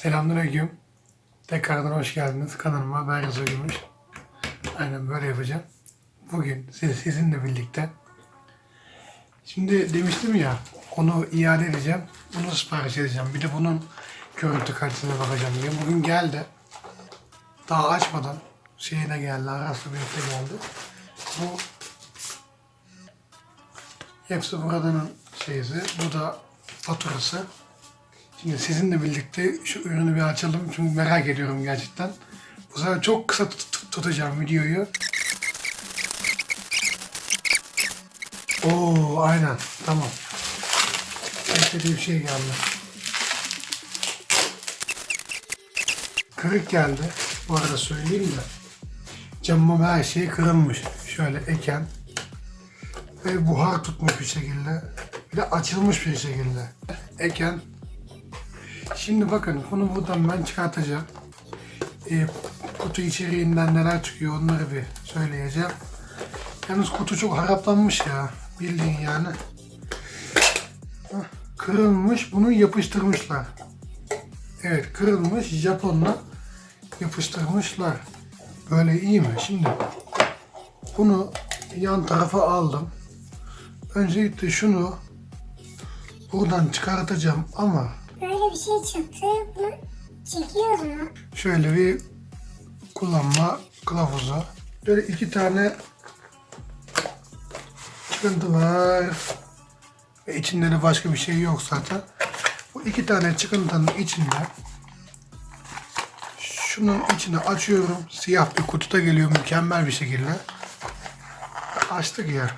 Selamünaleyküm. Tekrardan hoş geldiniz kanalıma. Ben Rıza Gümüş. Aynen böyle yapacağım. Bugün siz, sizinle birlikte. Şimdi demiştim ya onu iade edeceğim. Bunu sipariş edeceğim. Bir de bunun görüntü kalitesine bakacağım diye. Bugün geldi. Daha açmadan şeyine geldi. Araslı birlikte geldi. Bu hepsi buradanın şeysi. Bu da faturası. Şimdi sizinle birlikte şu ürünü bir açalım çünkü merak ediyorum gerçekten. Bu sefer çok kısa tut- tut- tutacağım videoyu. Oo aynen tamam. Beklediğim şey geldi. Kırık geldi. Bu arada söyleyeyim de. Camım her şey kırılmış. Şöyle eken. Ve buhar tutmuş bir şekilde. Bir de açılmış bir şekilde. Eken Şimdi bakın bunu buradan ben çıkartacağım. Ee, kutu içeriğinden neler çıkıyor onları bir söyleyeceğim. Yalnız kutu çok haraplanmış ya. Bildiğin yani. Kırılmış bunu yapıştırmışlar. Evet kırılmış Japonla yapıştırmışlar. Böyle iyi mi? Şimdi bunu yan tarafa aldım. Öncelikle şunu buradan çıkartacağım ama Böyle bir şey çıktı. Bunu çekiyoruz mu? Şöyle bir kullanma kılavuzu. Böyle iki tane çıkıntı var. Ve içinde de başka bir şey yok zaten. Bu iki tane çıkıntının içinde şunun içine açıyorum. Siyah bir kutuda geliyor mükemmel bir şekilde. Açtık ya.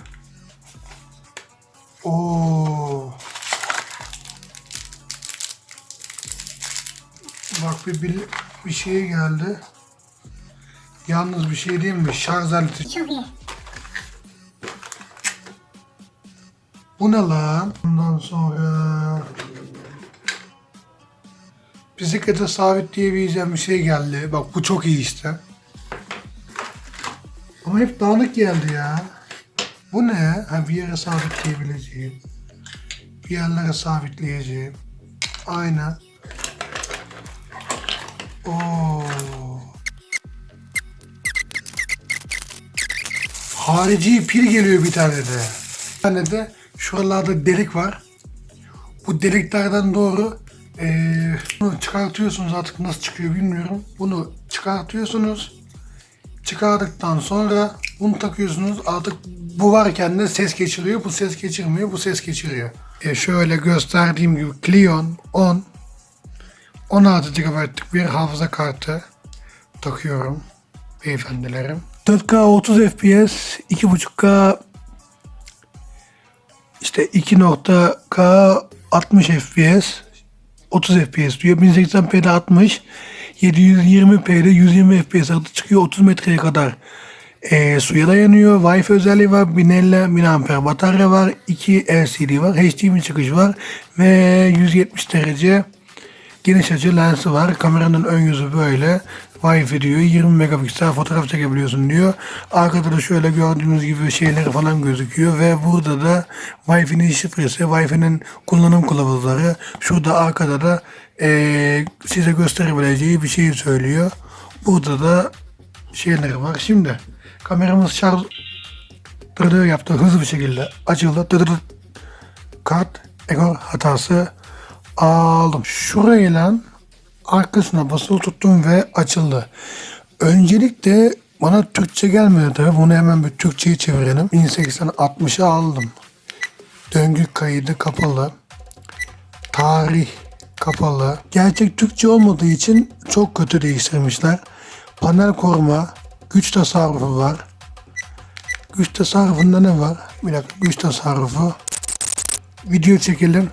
Oo. Bir, bir, bir şey geldi. Yalnız bir şey değil mi? Şarj aleti. Çok iyi. Bu ne lan? Ondan sonra bisiklete sabitleyebileceğim bir şey geldi. Bak bu çok iyi işte. Ama hep dağınık geldi ya. Bu ne? Ha, bir yere sabitleyebileceğim. Bir yerlere sabitleyeceğim. Aynen. Harici pil geliyor bir tane de. Bir tane de şuralarda delik var. Bu deliklerden doğru eee, bunu çıkartıyorsunuz artık nasıl çıkıyor bilmiyorum. Bunu çıkartıyorsunuz. Çıkardıktan sonra bunu takıyorsunuz. Artık bu varken de ses geçiriyor. Bu ses geçirmiyor. Bu ses geçiriyor. E şöyle gösterdiğim gibi Cleon 10 16 GB'lık bir hafıza kartı takıyorum beyefendilerim. 4K 30 FPS, 2.5K işte 2.K 60 FPS, 30 FPS diyor. 1080p'de 60, 720p'de 120 FPS arası çıkıyor. 30 metreye kadar eee, suya dayanıyor. Wi-Fi özelliği var. 1050 mAh batarya var. 2 LCD var. HDMI çıkış var. Ve 170 derece Geniş açı lensi var. Kameranın ön yüzü böyle. Wi-Fi diyor. 20 megapiksel fotoğraf çekebiliyorsun diyor. Arkada da şöyle gördüğünüz gibi şeyleri falan gözüküyor. Ve burada da Wi-Fi'nin şifresi, Wi-Fi'nin kullanım kılavuzları. Şurada arkada da eee, size gösterebileceği bir şey söylüyor. Burada da şeyleri var. Şimdi kameramız şarj dırdır yaptı hızlı bir şekilde açıldı. Dırdır kart ekor hatası aldım. Şurayla arkasına basılı tuttum ve açıldı. Öncelikle bana Türkçe gelmedi tabii. Bunu hemen bir Türkçe'ye çevirelim. 1080 60'a aldım. Döngü kaydı kapalı. Tarih kapalı. Gerçek Türkçe olmadığı için çok kötü değiştirmişler. Panel koruma, güç tasarrufu var. Güç tasarrufunda ne var? Bir dakika güç tasarrufu. Video çekelim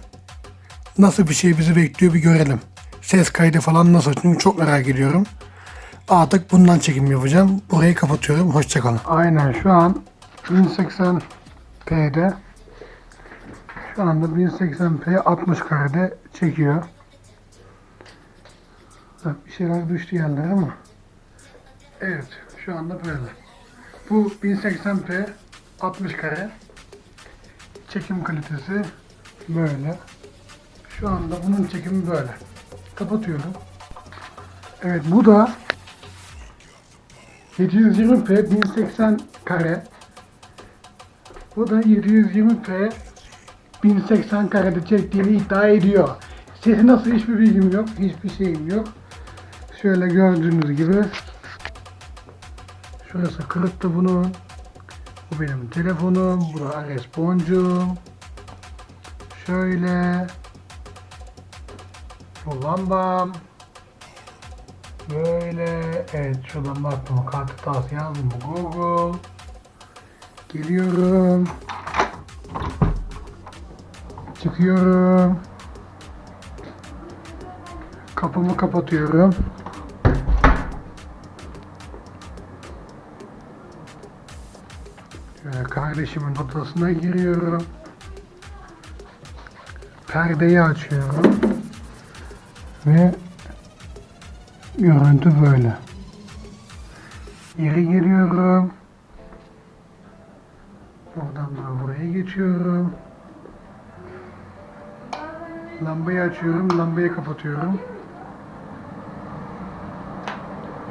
nasıl bir şey bizi bekliyor bir görelim. Ses kaydı falan nasıl? Çünkü çok merak ediyorum. Artık bundan çekim yapacağım. Burayı kapatıyorum. Hoşçakalın. Aynen şu an 1080p'de şu anda 1080p 60 karede çekiyor. Bir şeyler düştü yerlere ama. Evet şu anda böyle. Bu 1080p 60 kare çekim kalitesi böyle. Şu anda bunun çekimi böyle. Kapatıyorum. Evet bu da 720p 1080 kare. Bu da 720p 1080 karede çektiğini iddia ediyor. Sesi nasıl hiçbir bilgim yok, hiçbir şeyim yok. Şöyle gördüğünüz gibi şurası kırıktı bunun. Bu benim telefonum, bu da Ares boncuğum. Şöyle bu lambam. Böyle evet şuradan baktım kartı tas yazdım Google. Geliyorum. Çıkıyorum. Kapımı kapatıyorum. Şöyle kardeşimin odasına giriyorum. Perdeyi açıyorum. Ve görüntü böyle. Geri geliyorum. Buradan da buraya geçiyorum. Lambayı açıyorum, lambayı kapatıyorum.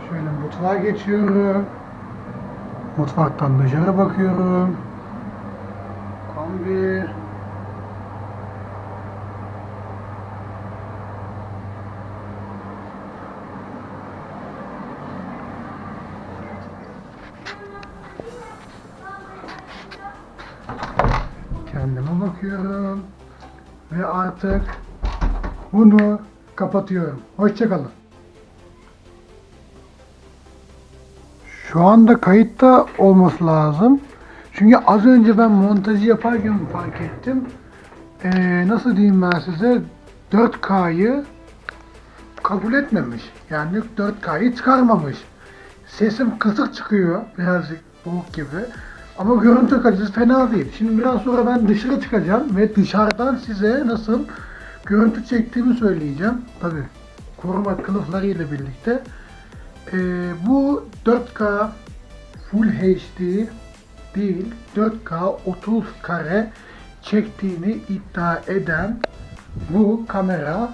Şöyle mutfağa geçiyorum. Mutfaktan dışarı bakıyorum. Kombi. Kendime bakıyorum. Ve artık bunu kapatıyorum. Hoşçakalın. Şu anda kayıtta olması lazım. Çünkü az önce ben montajı yaparken fark ettim. Ee, nasıl diyeyim ben size 4K'yı kabul etmemiş. Yani 4K'yı çıkarmamış. Sesim kısık çıkıyor. Birazcık boğuk gibi. Ama görüntü kalitesi fena değil. Şimdi biraz sonra ben dışarı çıkacağım ve dışarıdan size nasıl görüntü çektiğimi söyleyeceğim. Tabi koruma kılıfları ile birlikte. Ee, bu 4K Full HD değil 4K 30 kare çektiğini iddia eden bu kamera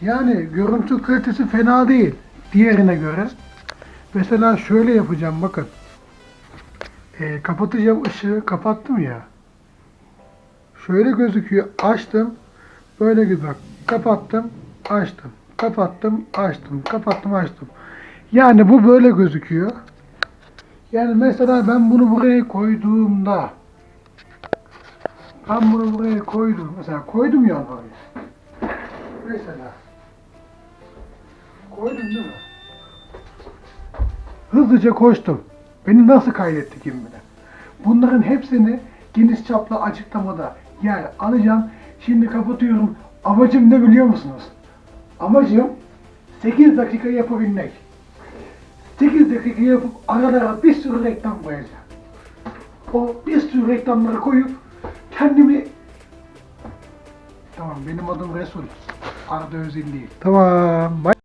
yani görüntü kalitesi fena değil diğerine göre. Mesela şöyle yapacağım bakın. Ee, kapatacağım ışığı kapattım ya. Şöyle gözüküyor. Açtım. Böyle gibi bak. Kapattım. Açtım. Kapattım. Açtım. Kapattım. Açtım. Yani bu böyle gözüküyor. Yani mesela ben bunu buraya koyduğumda ben bunu buraya koydum. Mesela koydum ya oraya. Mesela koydum değil mi? Hızlıca koştum. Beni nasıl kaydetti kim bilir. Bunların hepsini geniş çaplı açıklamada yer alacağım. Şimdi kapatıyorum. Amacım ne biliyor musunuz? Amacım 8 dakika yapabilmek. 8 dakika yapıp aralara bir sürü reklam koyacağım. O bir sürü reklamları koyup kendimi Tamam benim adım Resul. Arda Özil. Tamam. Bye.